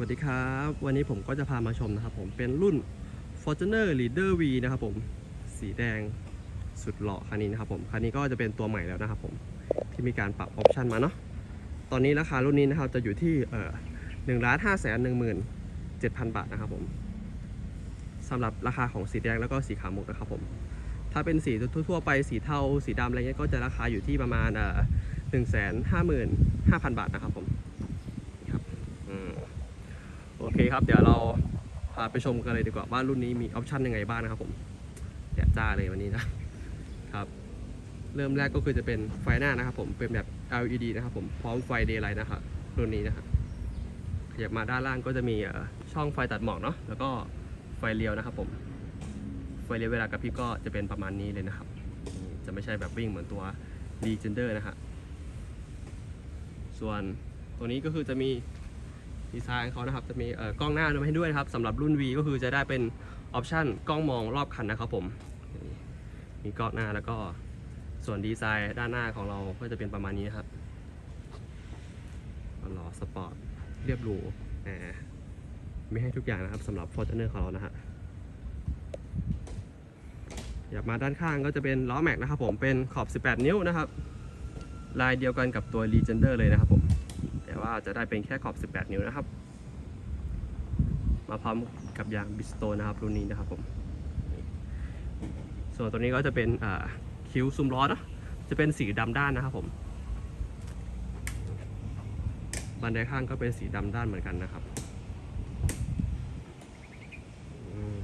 วัสดีครับ วันนี้ผมก็จะพามาชมนะครับผมเป็นรุ่น Fortuner Leader V นะครับผมสีแดงสุดหล่อคันนี้นะครับผมคันนี้ก็จะเป็นตัวใหม่แล้วนะครับผมที่มีการปรับออปชันมาเนาะตอนนี้ราคารุ่นนี้นะครับจะอยู่ที่เอ่อหนึ่งล้านห้าแสนหนึ่งหมื่นเจ็ดพันบาทนะครับผมสำหรับราคาของสีแดงแล้วก็สีขาวมุกนะครับผมถ้าเป็นสีทั่วๆไปสีเทาสีดำอะไรเงี้ยก็จะราคาอยู่ที่ประมาณเอ่อหนึ่งแสนห้าหมื่นห้าพันบาทนะครับผม อืมโอ เคครับ เดี๋ยวเราพาไปชมกันเลยดีกว่าว่ารุ่นนี้มีออปชันยังไงบ้างนะครับผมแดดจ้าเลยวันนี้นะครับ เริ่มแรกก็คือจะเป็นไฟหน้านะครับ ผมเป็นแบบ LED นะครับผมพร้อมไฟ daylight นะครับรุ่นนี้นะครับขยับมาด้านล่างก็จะมีช่องไฟตัดหมอกเนาะแล้วก็ไฟเลี้ยวนะครับ ผมไฟเลี้ยวเวลากระพริบก็จะเป็นประมาณนี้เลยนะครับ จะไม่ใช่แบบวิ่งเหมือนตัว Legender นะฮะส่วนตัวนี้ก็คือจะมี ดีไซน์เขานะครับจะมีกล้องหน้ามาให้ด้วยนะครับสำหรับรุ่น V ก็คือจะได้เป็นออปชันกล้องมองรอบคันนะครับผมมีกล้องหน้าแล้วก็ส่วนดีไซน์ด้านหน้าของเราก็จะเป็นประมาณนี้ครับหล่อสปอร์ตเรียบหรูแหมมีให้ทุกอย่างนะครับสำหรับ Fortuner ของเรานะฮะอยากมาด้านข้างก็จะเป็นล้อแม็กนะครับผมเป็นขอบ 18 นิ้วนะครับ ลายเดียวกันกับตัว Legender เลยนะครับผม ว่าจะได้เป็นแค่ขอบ 18 นิ้วนะครับ มาพร้อมกับยางบิสโตนะครับรุ่นนี้นะครับผม ส่วนตัวนี้ก็จะเป็นคิ้วซุ้มล้อเนะจะเป็นสีดำด้านนะครับผมบันไดข้างก็เป็นสีดำด้านเหมือนกันนะครับม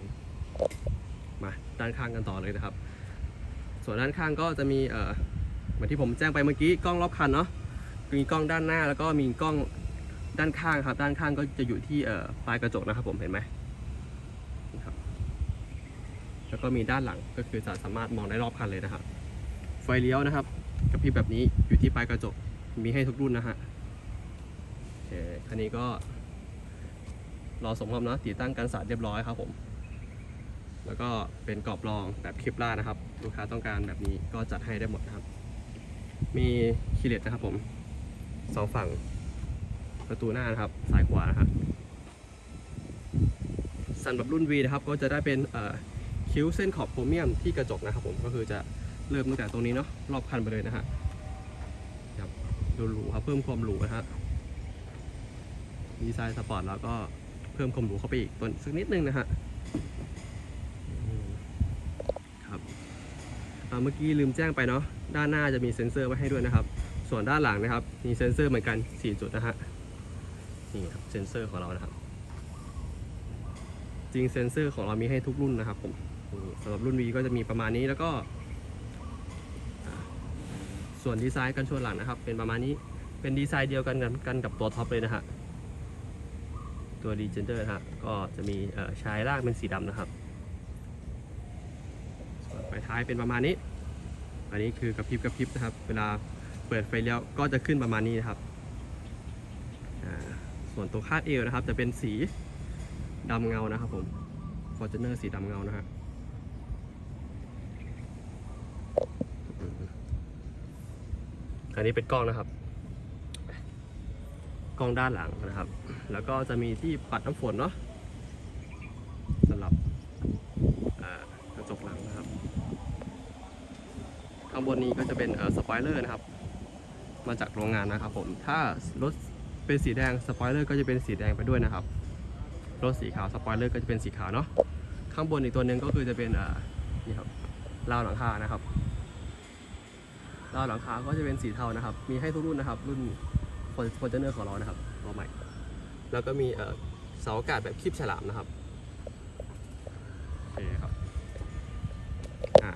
มาด้านข้างกันต่อเลยนะครับ ส่วนด้านข้างก็จะมีเอ่อเหมือนที่ผมแจ้งไปเมื่อกี้กล้องรอบคันเนาะ มีกล้องด้านหน้าแล้วก็มีกล้องด้านข้างครับ ด้านข้างก็จะอยู่ที่เอ่อปลายกระจกนะครับผมเห็นไหมครับแล้วก็มีด้านหลังก็คือจะสามารถมองได้รอบคันเลยนะครับ ไฟเลี้ยวนะครับกับพริบแบบนี้อยู่ที่ปลายกระจกมีให้ทุกรุ่นนะฮะโอเคคันนี้ก็รอสมความนะติดตั้งกันสาดเรียบร้อยครับผม แล้วก็เป็นกรอบรองแบบคลิปล่านะครับ ลูกค้าต้องการแบบนี้ก็จัดให้ได้หมดนะครับ มีคีเลตนะครับผม สองฝั่งประตูหน้านะครับซ้ายขวานะครับสันแบบรุ่น V นะครับก็จะได้เป็นคิ้วเส้นขอบโครเมียมที่กระจกนะครับผมก็คือจะเริ่มตั้งแต่ตรงนี้เนาะรอบคันไปเลยนะฮะครับดูหรูครับเพิ่มความหรูนะฮะดีไซน์สปอร์ตแล้วก็เพิ่มความหรูเข้าไปอีกตัวสักนิดนึงนะฮะครับเมื่อกี้ลืมแจ้งไปเนาะด้านหน้าจะมีเซ็นเซอร์ไว้ให้ด้วยนะครับ ส่วนด้านหลังนะครับ มีเซ็นเซอร์เหมือนกัน 4 จุดนะฮะนี่ครับเซ็นเซอร์ของเรานะครับ จริงเซ็นเซอร์ของเรามีให้ทุกรุ่นนะครับผมสำหรับรุ่น V ก็จะมีประมาณนี้แล้วก็ ส่วนดีไซน์กันชนหลังนะครับ เป็นประมาณนี้เป็นดีไซน์เดียวกันกันกันกับตัวท็อปเลยนะฮะตัว Legender นะฮะก็จะมีเอ่อชายล่างเป็นสีดำนะครับส่วนไฟท้ายเป็นประมาณนี้ อันนี้คือกระพริบกระพริบนะครับ เวลา ปิดไฟเลี้ยวก็จะขึ้นประมาณนี้นะครับ ส่วนตัวคาดเอวนะครับ จะเป็นสีดำเงานะครับผม Fortuner สีดำเงานะฮะอันนี้เป็นกล้องนะครับ กล้องด้านหลังนะครับ แล้วก็จะมีที่ปัดน้ำฝนเนาะสำหรับกระจกหลังนะครับ ข้างบนนี้ก็จะเป็นสปอยเลอร์นะครับ มาจากโรงงานนะครับผมถ้ารถเป็นสีแดงสปอยเลอร์ก็จะเป็นสีแดงไปด้วยนะครับรถสีขาวสปอยเลอร์ก็จะเป็นสีขาวเนาะข้างบนอีกตัวหนึ่งก็คือจะเป็นอ่านี่ครับราวหลังคานะครับราวหลังคาก็จะเป็นสีเทานะครับ มีให้ทุกรุ่นนะครับ รุ่นฟอร์จูเนอร์ของเรานะครับตัวใหม่ แล้วก็มีเสาอากาศแบบคลิปฉลามนะครับโอเคครับอ่า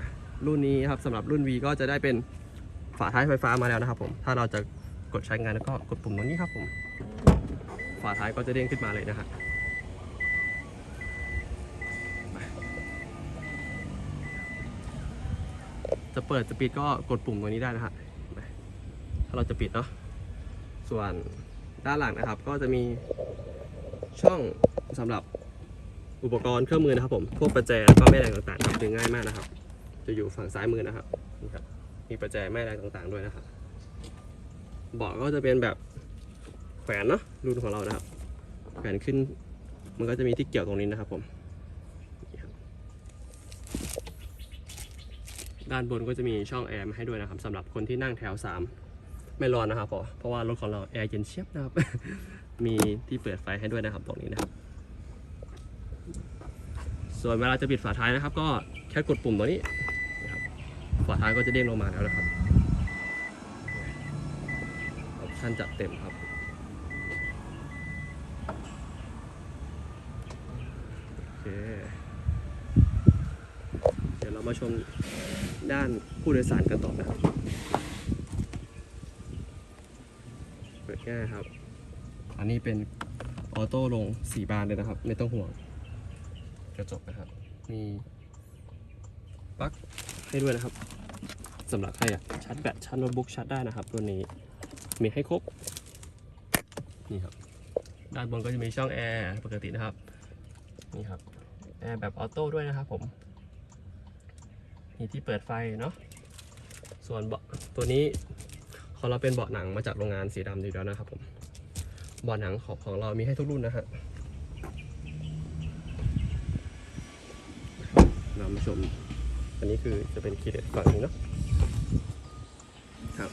รุ่นนี้ครับสำหรับรุ่น V ก็จะได้เป็น ฝาท้ายไฟฟ้ามาแล้วนะครับผมถ้าเราจะกดใช้งานแล้วก็กดปุ่มตรงนี้ครับผมฝาท้ายก็จะเด้งขึ้นมาเลยนะฮะจะเปิดจะปิดก็กดปุ่มตรงนี้ได้นะฮะถ้าเราจะปิดเนาะส่วนด้านหลังนะครับ ก็จะมีช่องสำหรับอุปกรณ์เครื่องมือนะครับผมพวกประแจแล้วก็แม่แรงต่างๆดึงง่ายมากนะครับ จะอยู่ฝั่งซ้ายมือนะครับนี่ครับ มีประแจแม่แรงต่างๆด้วยนะครับเบาะก็จะเป็นแบบแขวนเนาะรุ่นของเรานะครับ แขวนขึ้นมันก็จะมีที่เกี่ยวตรงนี้นะครับผม ด้านบนก็จะมีช่องแอร์มาให้ด้วยนะครับสำหรับคนที่นั่งแถว 3 ไม่ร้อนนะครับเพราะเพราะว่ารถของเราแอร์เย็นเชียบนะครับ มีที่เปิดไฟให้ด้วยนะครับตรงนี้นะครับ ส่วนเวลาจะปิดฝาท้ายนะครับ ก็แค่กดปุ่มตัวนี้ ฝาท้ายก็จะเด้งลงมาแล้วนะครับออปชั่นจัดเต็มครับ โอเค เดี๋ยวเรามาชมด้านผู้โดยสารกันต่อนะครับเปิดง่ายครับ อันนี้เป็นออโต้ลง4บานเลยนะครับ ไม่ต้องห่วง กระจกนะครับ มีปลั๊ก ให้ด้วยนะครับสำหรับใครอยากชาร์จแบตชาร์จโน้ตบุ๊กชาร์จได้นะครับ ตัวนี้มีให้ครบนี่ครับด้านบนก็จะมีช่องแอร์ปกตินะครับนี่ครับแอร์แบบออโต้ด้วยนะครับผมมีที่เปิดไฟเนาะส่วนเบาะตัวนี้ของเราเป็นเบาะหนังมาจากโรงงานสีดำอยู่แล้วนะครับผมเบาะหนังของของเรามีให้ทุกรุ่นนะฮะเรามาชม อันนี้คือจะเป็นคีย์เด็ดก่อนนี้เนาะครับ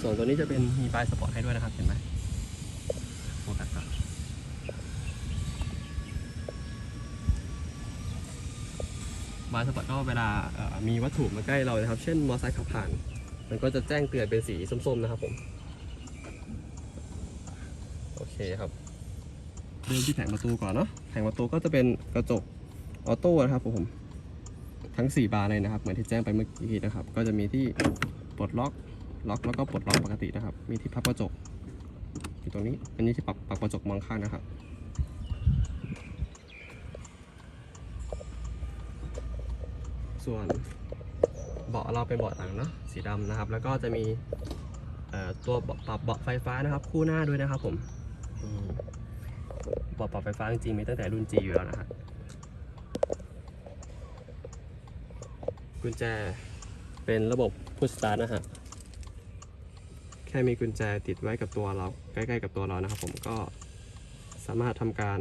ส่วนตัวนี้จะเป็นมีปลายสปอร์ตให้ด้วยนะครับเห็นไหมโฟกัสก่อนบายสปอร์ตก็เวลาเอ่อมีวัตถุมาใกล้เรานะครับ เช่นมอเตอร์ไซค์ขับผ่าน มันก็จะแจ้งเตือนเป็นสีส้มๆนะครับผม โอเคครับเริ่มที่แผงประตูก่อนเนาะแผงประตูก็จะเป็นกระจกออโต้นะครับผม ทั้ง 4 บานเลยนะครับ เหมือนที่แจ้งไปเมื่อกี้นะครับ ก็จะมีที่ปลดล็อก ล็อกแล้วก็ปลดล็อกปกตินะครับ มีที่พับกระจกอยู่ตรงนี้ อันนี้ที่ปรับปรับกระจกมองข้างนะครับ ส่วนเบาะเราเป็นเบาะหนังเนาะ สีดำนะครับ แล้วก็จะมีตัวปรับเบาะไฟฟ้านะครับ คู่หน้าด้วยนะครับผมเบาะปรับไฟฟ้าจริงๆมีตั้งแต่รุ่น G อยู่แล้วนะฮะ กุญแจเป็นระบบพุชสตาร์ทนะฮะ แค่มีกุญแจติดไว้กับตัวเรา ใกล้ๆกับตัวเรานะครับผมก็สามารถทำการ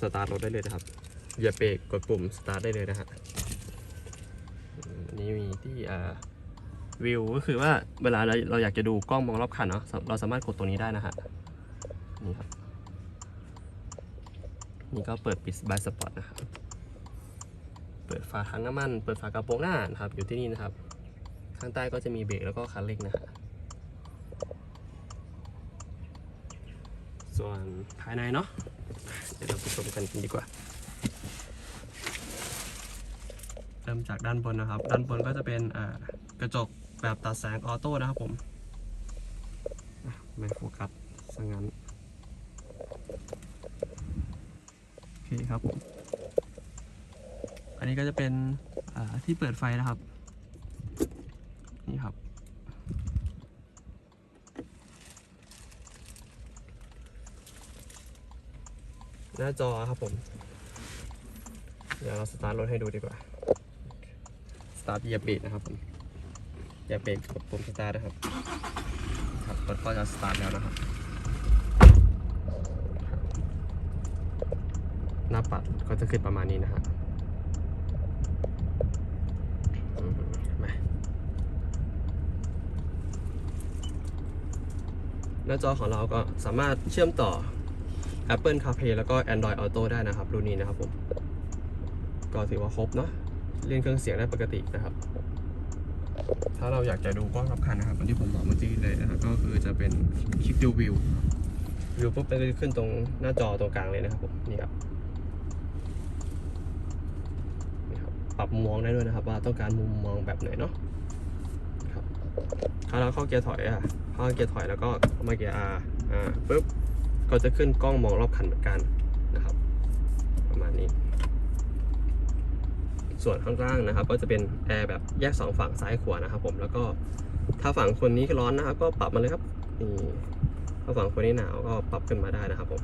สตาร์ทรถได้เลยนะครับเหยียบเบรกกดปุ่มสตาร์ทได้เลยนะฮะอืมอันนี้มีที่อ่าวิวก็คือว่าเวลาเราเราอยากจะดูกล้องมองรอบคันเนาะเราสามารถกดตัวนี้ได้นะฮะนี่ครับ นี่ก็เปิดปิดบายสปอร์ตนะครับ เปิดฝาถังน้ำมัน เปิดฝากระโปรงหน้านะครับ อยู่ที่นี่นะครับ ข้างใต้ก็จะมีเบรกแล้วก็คันเร่งนะฮะส่วนภายในเนาะเดี๋ยวเราไปชมกันดีกว่า เริ่มจากด้านบนนะครับ ด้านบนก็จะเป็นกระจกแบบตัดแสงออโต้นะครับผมไม่โฟกัสซะงั้น โอเคครับผม อั นี้ก็จะเป็นที่เปิดไฟนะครับ นี่ครับ หน้าจอครับผม เดี๋ยวเราสตาร์ทรถให้ดูดีกว่า สตาร์ทเหยียบเบรกนะครับผมเหยียบเบรกกดปุ่มสตาร์ทนะครับ ครับรถก็จะสตาร์ทแล้วนะครับ หน้าปัดก็จะขึ้นประมาณนี้นะฮะอืมมา ห น้าจอของเราก็สามารถเชื่อมต่อ Apple CarPlay แล้วก็ Android Auto ได้นะครับ รุ่นนี้นะครับผมก็ถือว่าครบเนาะเล่นเครื่องเสียงได้ปกตินะครับ ถ้าเราอยากจะดูกล้องรอบคันนะครับเหมือนที่ผมบอกเมื่อกี้เลยนะครับก็คือจะเป็นคลิกดูวิววิวปุ๊บมันก็จะขึ้นตรงหน้าจอตรงกลางเลยนะครับผมนี่ครับนี่ครับปรับมุมมองได้ด้วยนะครับ ว่าต้องการมุมมองแบบไหนเนาะ ถ้าเราเข้าเกียร์ถอยอะเข้าเกียร์ถอยแล้วก็มาเกียร์ R อ่าปุ๊บก็จะขึ้นกล้องมองรอบคันเหมือนกันนะครับ ประมาณนี้ ส่วนข้างล่างนะครับ ก็จะเป็นแอร์แบบแยกสองฝั่งซ้ายขวานะครับ ผมแล้วก็ถ้าฝั่งคนนี้ร้อนนะครับ ก็ปรับมาเลยครับนี่ถ้าฝั่งคนนี้หนาวก็ปรับขึ้นมาได้นะครับ ผม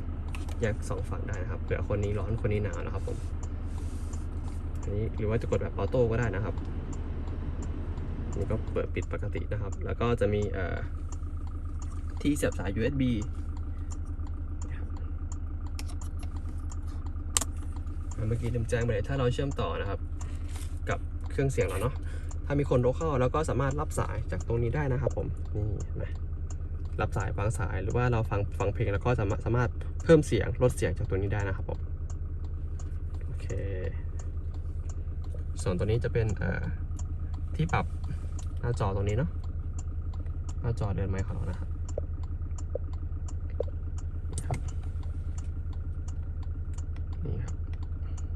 แยกสองฝั่งได้นะครับเผื่อคนนี้ร้อนคนนี้หนาวนะครับ ผมอันนี้หรือว่าจะกดแบบออโต้ก็ได้นะครับ นนี่ก็เปิดปิดปกตินะครับ แล้วก็จะมีที่เสียบสาย USB เมื่อกี้ลืมแจ้งไปเลยถ้าเราเชื่อมต่อนะครับ กับเครื่องเสียงเราเนาะถ้ามีคนโทรเข้าเราก็สามารถรับสายจากตรงนี้ได้นะครับผมนี่นไหมรับสายวางสายหรือว่าเราฟังฟังเพลงแล้วก็สามารถสามารถเพิ่มเสียงลดเสียงจากตัวนี้ได้นะครับผมโอเคส่วนตัวนี้จะเป็นที่ปรับาจอตรงนี้เนาะหน้าจอเดินไมค์ของเรานะครับนี่ครับ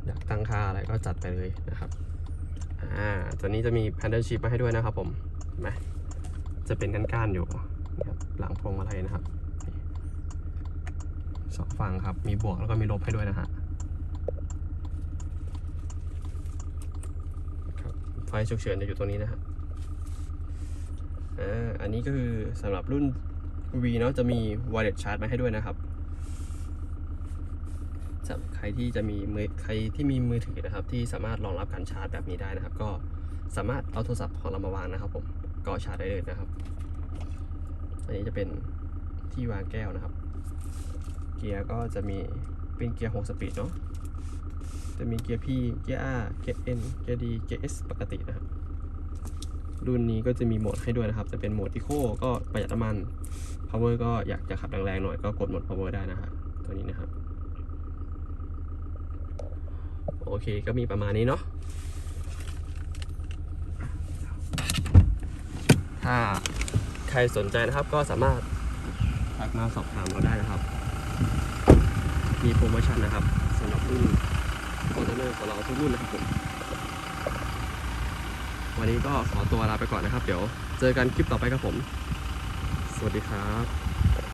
อยากตั้งค่าอะไรก็จัดไปเลยนะครับอ่าตัวนี้จะมี paddle shift มาให้ด้วยนะครับผมเห็นไหมจะเป็นก้านๆอยู่นะครับหลังพวงมาลัยนะครับสองฝั่งครับ มีบวกแล้วก็มีลบให้ด้วยนะฮะครับไฟฉุกเฉินจะอยู่ตรงนี้นะฮะ อ่าอันนี้ก็คือสำหรับรุ่น V เนาะจะมี wireless charge มาให้ด้วยนะครับสำหรับใครที่จะมีมือใครที่มีมือถือนะครับ ที่สามารถรองรับการชาร์จแบบนี้ได้นะครับ ก็สามารถเอาโทรศัพท์ของเรามาวางนะครับ ผมก็ชาร์จได้เลยนะครับ อันนี้จะเป็นที่วางแก้วนะครับ เกียร์ก็จะมีเป็นเกียร์ 6 สปีดเนาะจะมีเกียร์ P เกียร์ R เกียร์ N เกียร์ D เกียร์ S ปกตินะครับ รุ่นนี้ก็จะมีโหมดให้ด้วยนะครับ จะเป็นโหมด Eco ก็ประหยัดน้ำมัน Power ก็อยากจะขับแรงๆหน่อยก็กดโหมด Power ได้นะครับ ตัวนี้นะครับ โอเคก็มีประมาณนี้เนาะถ้าใครสนใจนะครับก็สามารถทักมาสอบถามเราได้นะครับ มีโปรโมชั่นนะครับสำหรับรุ่นคอนเทนเนอร์ของเราทุกรุ่นนะครับผม วันนี้ก็ขอตัวลาไปก่อนนะครับ เดี๋ยวเจอกันคลิปต่อไปครับผม สวัสดีครับ